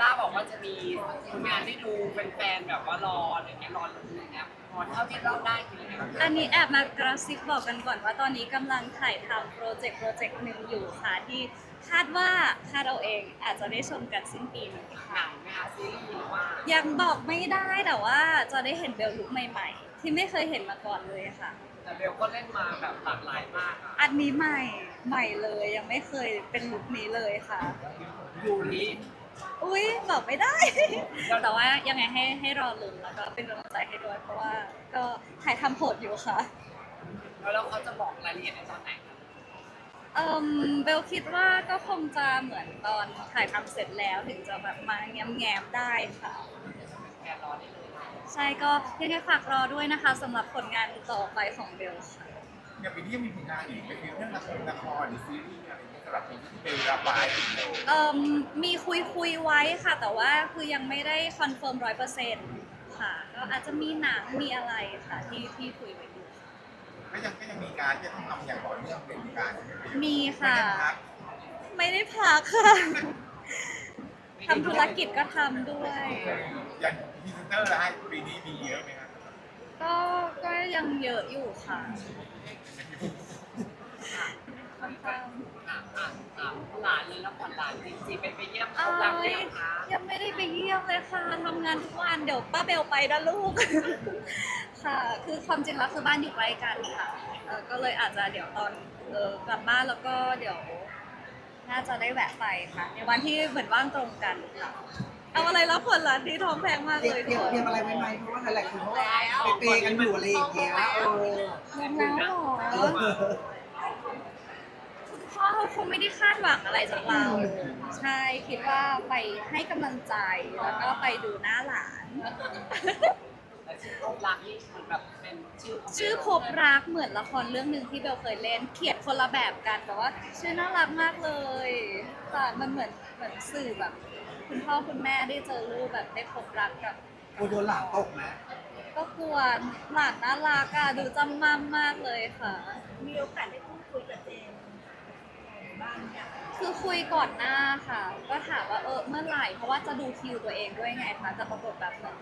ร่าบอกว่าจะมีผลงานให้ดูแฟนๆแบบว่ารออะไรเงี้ยรอลุ้นอะไรเงี้ยพอเท่าที่เราได้คือยังไงบ้างอันนี้แอบมากระซิบบอกกันก่อนว่าตอนนี้กำลังถ่ายทำโปรเจกต์โปรเจกต์หนึ่งอยู่ค่ะที่คาดว่าคาดเอาเองอาจจะได้ชมกันสิ้นปีนี้หค่ะนังไหมคะซีรีส์หรือว่ายังบอกไม่ได้แต่ว่าจะได้เห็นเบลลุคใหม่ ๆ ที่ไม่เคยเห็นมาก่อนเลยค่ะ แต่เบลก็เล่นมาแบบหลากหลายมากอะอันนี้ใหม่ใหม่เลยยังไม่เคยเป็นลุคนี้เลยค่ะยูริ อุ้ยบอกไม่ได้ แต่ว่ายังไงให้ให้รอลุ้นแล้วก็เป็นกำลังใจให้ด้วยเพราะว่าก็ถ่ายทำโหดอยู่ค่ะ แล้วเขาจะบอกรายละเอียดในตอนไหนคะเอิมเบลคิดว่าก็คงจะเหมือนตอนถ่ายทำเสร็จแล้วถึงจะแบบมาแง้มๆได้ค่ะ แกรอได้เลยใช่ก็ยังไงฝากรอด้วยนะคะสำหรับผลงานต่อไปของเบลค่ะ อย่างปีนี้ยังมีผลงานอีกเป็นเรื่องละครละครหรือซีรีส์ อะไรอย่างเงี้ยสำหรับคนที่เป็นระบายถึงเราเอิมมีคุยคุยๆไว้ค่ะ แต่ว่าคือยังไม่ได้คอนเฟิร์มร้อยเปอร์เซ็นต์ค่ะก็อาจจะมีหนังมีอะไรค่ะที่ที่คุยไว้อยู่ค่ะก็ยังก็ยังมีการที่จะต้องทำอย่างต่อเนื่องเป็นการใช่ไหมมีค่ะ ไม่ได้พักไม่ได้พักค่ะทำธุรกิจก็ทำด้วย อย่างพรีเซนเตอร์ละให้ปีนี้มีเยอะไหมครับก็ก็ยังเยอะอยู่ค่ะ ค่อนข้างอะอะอะหลานเลยแล้วผ่อนหลานจริงๆไปไปเยี่ยมเอ้เขารักได้ยยังคะยังไม่ได้ไปเยี่ยมเลยค่ะทำงานทุกวันเดี๋ยวป้าเบลไปนะลูก ค่ะ คือความจริงแล้วคือบ้านอยู่ใกล้กันค่ะเออก็เลยอาจจะเดี๋ยวตอนเออกลับบ้านแล้วก็เดี๋ยว น่าจะได้แวะไปค่ะ ในวันที่เหมือนว่างตรงกันค่ะเอาอะไรรับผลลัพธ์ที่ท้องแพงมากเตรีเลยยมเตรียมเตรียมอะไรไว้ไหมเพราะว่าหลายๆคนเขาไปเปย์กันอยู่อะไรอย่างเงี้ยเออลงแล้วเหรอ เออคุณ พ่อเขาคงไม่ได้คาดหวังอะไรจากเรา ใช่คิดว่าไปให้กำลังใจแล้วก็ไปดูหน้าหลาน แต่ชื่อพบรักนี่เหมือนแบบเป็นชื่อชื่อพบรักเหมือนละครเรื่องหนึ่งที่เบลเคยเล่น เขียนคนละแบบกันแต่ว่าชื่อน่ารักมากเลยแต่มันเหมือนเหมือนสื่อแบบ คุณพ่อคุณแม่ได้เจอลูกแบบได้พบรักกับ โอ้โดนหลานตกนะก็กลัวหลานน่ารักอะดูจำมั่มมากเลยค่ะ มีโอกาสได้พูดคุยกับเจมส์บ้างเนี่ย คือคุยก่อนหน้าค่ะ ก็ถามว่าเออเมื่อไหร่เพราะว่าจะดูคิวตัวเองด้วยไงคะแต่ปรากฏแบบหมือน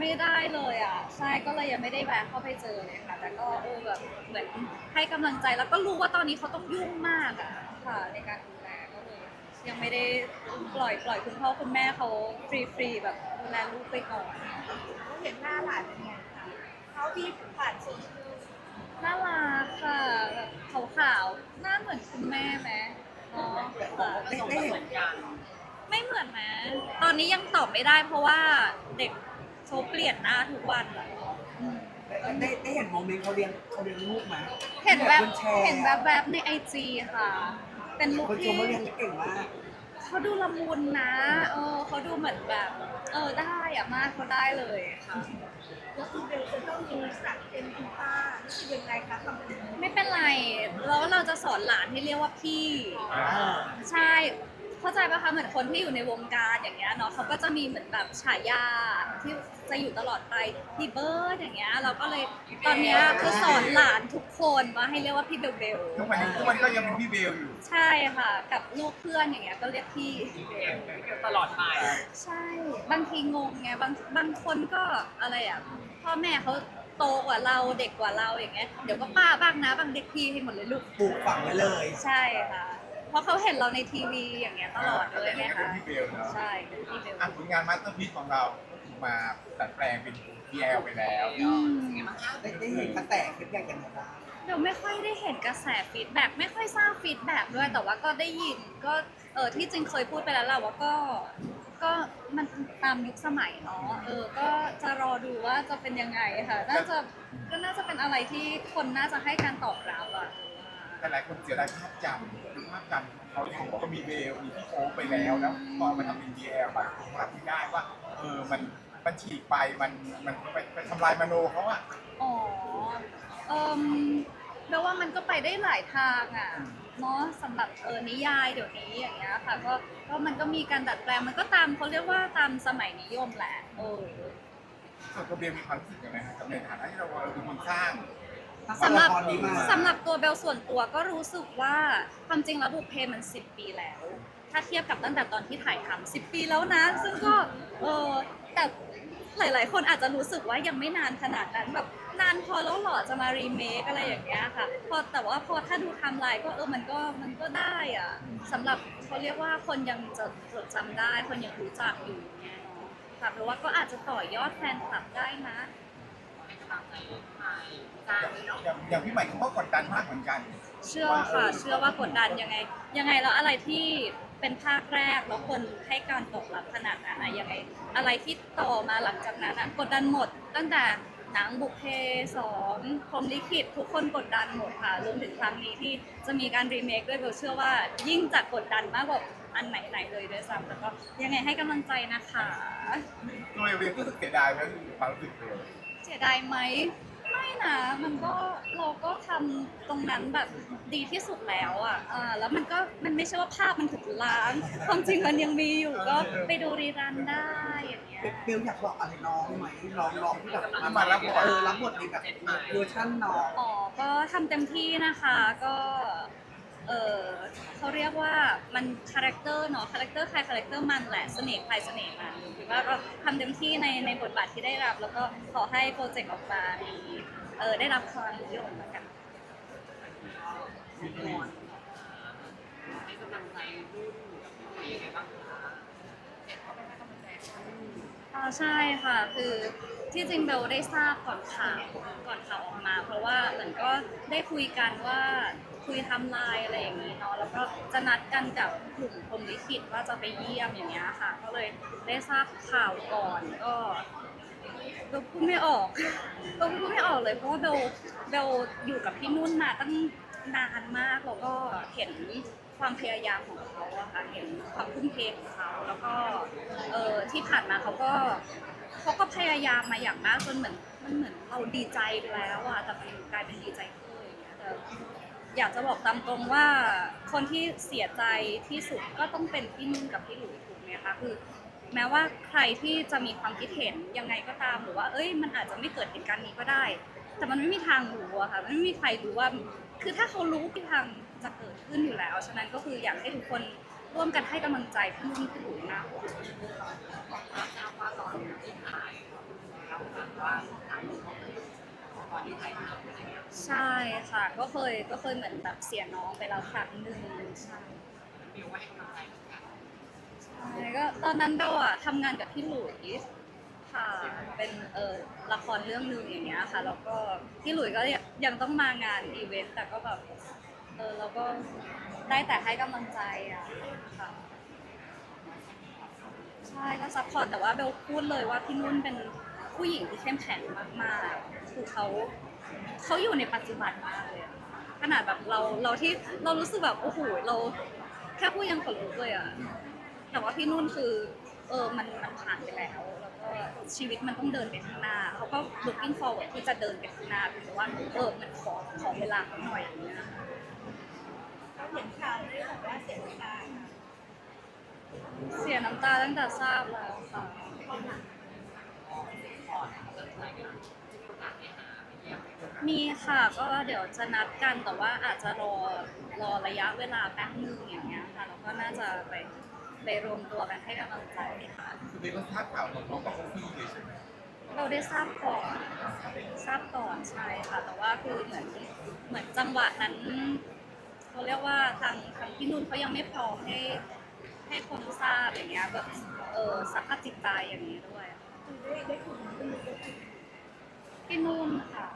ไม่ได้เลยอะใช่ก็เลยยังไม่ได้แวะเข้าไปเจอเลยค่ะ แต่ก็เออแบบเหมือนให้กำลังใจแล้วก็รู้ว่าตอนนี้เขาต้องยุ่งมากอะค่ะ ในการดูแลก็เลยยังไม่ได้ปล่อยปล่อยคุณพ่อคุณแม่เขาฟรีฟรีๆแบบดูแลลูกไปก่อนเขาเห็นหน้าหลานเป็นไงคะเขาที่ผ่านโซเชียล น่ารักค่ะแบบขาวๆหน้าเหมือนคุณแม่ไหมอ๋อค่ะผสมผสมกันไม่เหมือนไหมตอนนี้ยังตอบไม่ได้เพราะว่าเด็กเขาเปลี่ยนหน้าทุกวันอะอืม ได้ได้เห็นโมเมนต์เขาเลี้ยงเขาเลี้ยงลูกไหมเห็นแบบคนแชร์เห็นแบบแบบในไอจีค่ะ เป็นลูกคนชที่มว่าเลี้ยงเก่งมาก เขาดูละมุนนะเออเขาดูเหมือนแบบ เออได้อะมากเขาได้เลยค่ะ แล้วคุณเบลจะต้องมีสักดิ์เป็นคุณป้ารู้สึกยังไงคะคำนี้ไม่เป็นไร แล้วเราจะสอนหลานให้เรียกว่าพี่ ใช่ เข้าใจปะคะเหมือนคนที่อยู่ในวงการอย่างเงี้ยเนาะเขาก็จะมีเหมือนแบบฉายาที่จะอยู่ตลอดไปพี่เบิร์ดอย่างเงี้ยเราก็เลยตอนเนี้ยคือสอนหลานทุกคนว่าให้เรียกว่าพี่เบลเบลทุกวันนี้ทุกวันนี้ก็ยังเป็นพี่เบลอยู่ใช่ค่ะ กับลูกเพื่อนอย่างเงี้ยก็เรียกพี่พี่เบลพี่เบลตลอดไปใช่ บางทีงงไงบางบางคนก็อะไรอะพ่อแม่เขาโตกว่าเราเด็กกว่าเราอย่างเงี้ยเดี๋ยวก็ป้าบ้างนะบางเด็กพี่ให้หมดเลยลูกปลูกฝังไว้เลย ใช่ค่ะเพ ราะเขาเห็นเราในทีวีอย่างเงี้ยตลอดเลยไงเป็นคะ พี่เบลเนาะใช่เป็นพี่เบล อะผลงานมาสเตอร์พีซของเราก็ถูกมาดัดแปลงเป็น PL ไปแล้วอืมได้ได้เห็นกระแสคลิปอย่างอย่างไรบ้างเดี๋ยวไม่ค่อยได้เห็นกระแสฟีดแบ็กไม่ค่อยทราบฟีดแบ็กด้วยแต่ว่าก็ได้ยินก็เออที่จริงเคยพูดไปแล้วแหละว่าก็ ก็มันตามยุคสมัยเนาะเออก็จะรอดูว่าจะเป็นยังไงค่ะ น่าจะก็น่าจะเป็นอะไรที่คนน่าจะให้การตอบรับอะ แต่หลายคนเสียดายภาพจำคือภาพจำของเขาที่เขาบอกว่ามีเบลมีพี่โอ๊คไปแล้วแล้วพอมาทำเป็น PL แบบรับไม่ได้ว่า เออมันมันฉีกไปมันมันไปไปทำลายมโนเขาอะอ๋อเอมแปลว่ามันก็ไปได้หลายทางอะเนาะสำหรับเออนิยายเดี๋ยวนี้อย่างเงี้ยค่ะก็ก็มันก็มีการดัดแปลงมันก็ตามเขาเรียกว่าตามสมัยนิยมแหละเออส่วนตัวเบลมีความรู้สึกยังไงครับกับในฐานะที่เราเราเป็นคนสร้าง สำหรับละครนี้มาสำหรับตัวเบลส่วนตัวก็รู้สึกว่าความจริงแล้วบุพเพมันสิบปีแล้ว ถ้าเทียบกับตั้งแต่ตอนที่ถ่ายทำสิปีแล้วนะ ซึ่งก็เออแต่หลายๆ คนอาจจะรู้สึกว่ายังไม่นานขนาดนั้นแบบนานพอแล้วเหรอจะมารีเมคอะไรอย่างเงี้ยค่ะพอแต่ว่าพอถ้าดูไทม์ไลน์ก็เออมันก็มันก็ได้อะสำหรับเขาเรียกว่าคนยังจะจดจำได้ คนยังรู้จักอยู่เนี่ยเนาะค่ะเพราะว่าก็อาจจะต่อยอดแฟนคลับได้นะ อย่างอย่างพี่ใหม่เขาก็กดดันมากเหมือนกัน เชื่อค่ะเชื่อว่ากดดันยังไง ยังไงแล้วอะไรที่เป็นภาคแรกแล้วคนให้การตอบรับขนาดนั้นอะยังไง อะไรที่ต่อมาหลังจากนั้นอะกดดันหมด ตั้งแต่หนังบุพเพสองพรหมลิขิตทุกคนกดดันหมดค่ะรวมถึงครั้งนี้ที่จะมีการรีเมคด้วยเบลเชื่อว่ายิ่งจะกดดันมากกว่าอันไหนๆเลยด้วยซ้ำแต่ก็ยังไงให้กำลังใจนะคะโดยเรียนก็รู้สึกเสียดายไหมความรู้สึกเลย เสียดายไหมไม่นะมันก็เราก็ทำตรงนั้นแบบดีที่สุดแล้วอะอ่าแล้วมันก็มันไม่ใช่ว่าภาพมันถูกล้างความจริงมันยังมีอยู่ก็ไปดูรีรันได้อย่างเงี้ย เบลอยากบอกอะไรน้องไหมน้องน้องที่แบบมารับบทเออรับบทในแบบเวอร์ชันน้อง อ๋อก็ทำเต็มที่นะคะ ก็ เออเขาเรียกว่ามันคาแรคเตอร์เนาะคาแรคเตอร์ใครคาแรคเตอร์มันแหละเสน่ห์ใครเสน่ห์มันถือว่าก็ทำเต็มที่ในในบทบาทที่ได้รับ แล้วก็ขอให้โปรเจกต์ออกมามีเออได้รับความนิยมแล้วกันให้กำลังใจรุ่นกับพี่ยังไงบ้างคะเห็นเขาเป็นให้กำลังใจรุ่นอ่าใช่ค่ะคือที่จริงเบลได้ทราบก่อนข่าวก่อนข่าวออกมา เพราะว่าเหมือนก็ได้คุยกันว่า คุยทำลายอะไรอย่างนี้เนาะแล้วก็จะนัดกันกับกลุ่มพรมลิขิตว่าจะไปเยี่ยมอย่างเงี้ยค่ะ ก็เลยได้ทราบข่าวก่อนก็เบลพูดไม่ออกเบลพูดไม่ออกเลยเพราะว่าเบลเบลอยู่กับพี่นุ่นมาตั้งนานมากแล้วก็เห็นความพยายามของเขาอะค่ะเห็นความทุ่มเทของเขาแล้วก็เออที่ผ่านมาเขาก็เขาก็พยายามมาอย่างมากจนเหมือนมันเหมือนเราดีใจไปแล้วอะแต่มันกลายเป็นดีใจเพิ่อย่างเงี้ยแต่ อยากจะบอกตามตรงว่าคนที่เสียใจที่สุดก็ต้องเป็นพี่นุ่นกับพี่หลุยถูกไหมคะคือแม้ว่าใครที่จะมีความคิดเห็นยังไงก็ตามหรือว่า เอ้ย มันอาจจะไม่เกิดเหตุการณ์นี้ก็ได้ แต่มันไม่มีทางรู้อะค่ะมันไม่มีใครรู้ว่า คือถ้าเขารู้ที่ทางจะเกิดขึ้นอยู่แล้ว ฉะนั้นก็คืออยากให้ทุกคนร่วมกันให้กำลังใจพี่นุ่นพี่หลุยมากกว่า ทราบว่าตอนที่ถ่ายทำอะไรเงี้ยใช่ค่ะ ก็เคยก็เคยเหมือนแบบเสียน้องไปแล้วครั้งหนึ่งใช่มิวก็ให้กำลังใจเหมือนกันใช่ก็ตอนนั้นเราอะทำงานกับพี่หลุยส์ค่ะเป็นเออละครเรื่องหนึ่งอย่างเงี้ยค่ะแล้วก็พี่หลุยส์ก็ยังยังต้องมางานอีเวนต์แต่ก็แบบเออเราก็ได้แต่ให้กำลังใจอะค่ะ ใช่ก็ซัพพอร์ตแต่ว่าเบลพูดเลยว่าพี่นุ่นเป็น ผู้หญิงที่เข้มแข็งมากๆ คือเขาเขาอยู่ในปัจจุบันมากเลยอะขนาดแบบเราเราที่เรารู้สึกแบบโอ้โหเราแค่พูดยังขนลุกเลยอะแต่ว่าพี่นุ่นคือ เออมันมันผ่านไปแล้ว แล้วก็ชีวิตมันต้องเดินไปข้างหน้าเขาก็ looking forward ที่จะเดินไปข้างหน้าแต่ว่าเออมันขอขอเวลาเขาหน่อยอย่างเงี้ยเราเห็นข่าวได้บอกว่าเสียน้ำตาเสียน้ำตาตั้งแต่ทราบแล้วค่ะ มีค่ะก็เดี๋ยวจะนัดกันแต่ว่าอาจจะรอรอระยะเวลาแป๊บนึงอย่างเงี้ยค่ะแล้วก็น่าจะไปไปรวมตัวกันให้กำลังใจค่ะคือเป็นรสชาติข่าวของน้องกับพี่เลยใช่ไหมเราได้ทราบก่อนทราบก่อนใช่ค่ะ แต่ว่าคือเหมือนเหมือนจังหวะนั้นเขาเรียกว่าทางทางพี่นุ่นเขายังไม่พร้อมให้ให้คนทราบอย่างเงี้ยแบบเออสภาพจิตใจอย่างนี้ด้วย ได้ได้คุณเป็นคนที่นุ่นค่ะ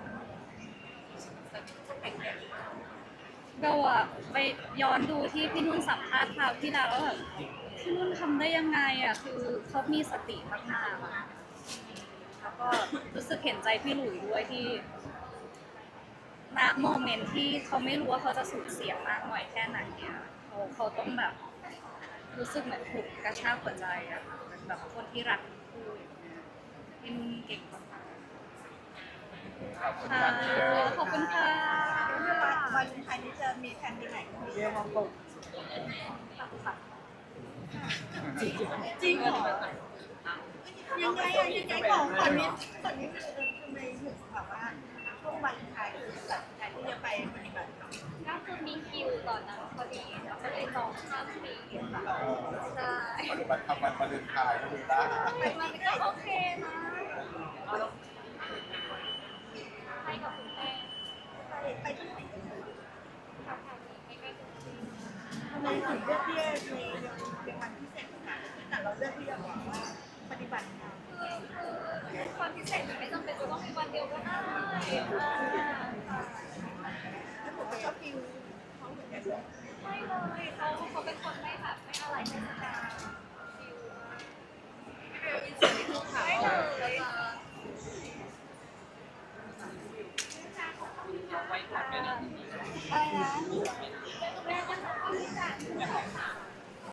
เราอะไปย้อนดูที่พี่นุ่นสัมภาษณ์คราวที่แล้วแล้วแบบพี่นุ่นทำได้ยังไงอะคือเขามีสติมากๆอะแล้วก็รู้สึกเห็นใจพี่หลุยด้วยที่ณโมเมนต์ที่เขาไม่รู้ว่าเขาจะสูญเสียมากน้อยแค่ไหนเนี่ยเขาเขาต้องแบบรู้สึกเหมือนถูกกระชากหัวใจอะเหมือนแบบคนที่รักคู่็นเก่งค่ะขอบคุณค่ะขอบคุณวันไทยนี้จะมีแผนไปไหนเยี่ยมมากจริงเหรอยังไงอะยังไงของขวัญนี้ขวัญนี้คือทำไมถึงแบบว่าช่วงวันไทยคือแบบแทนที่จะไปปฏิบัติธรรมก็คือมีคิวตอนนั้นพอดีแล้วก็เลยจองข้ามปีค่ใช่ปฏิบัติทำรมวันวาเลนไทยก็ได้มันก็โอเคนะ ไม่เลยเขาเขาเป็นคนไม่แบบไม่อะไรเทศกาล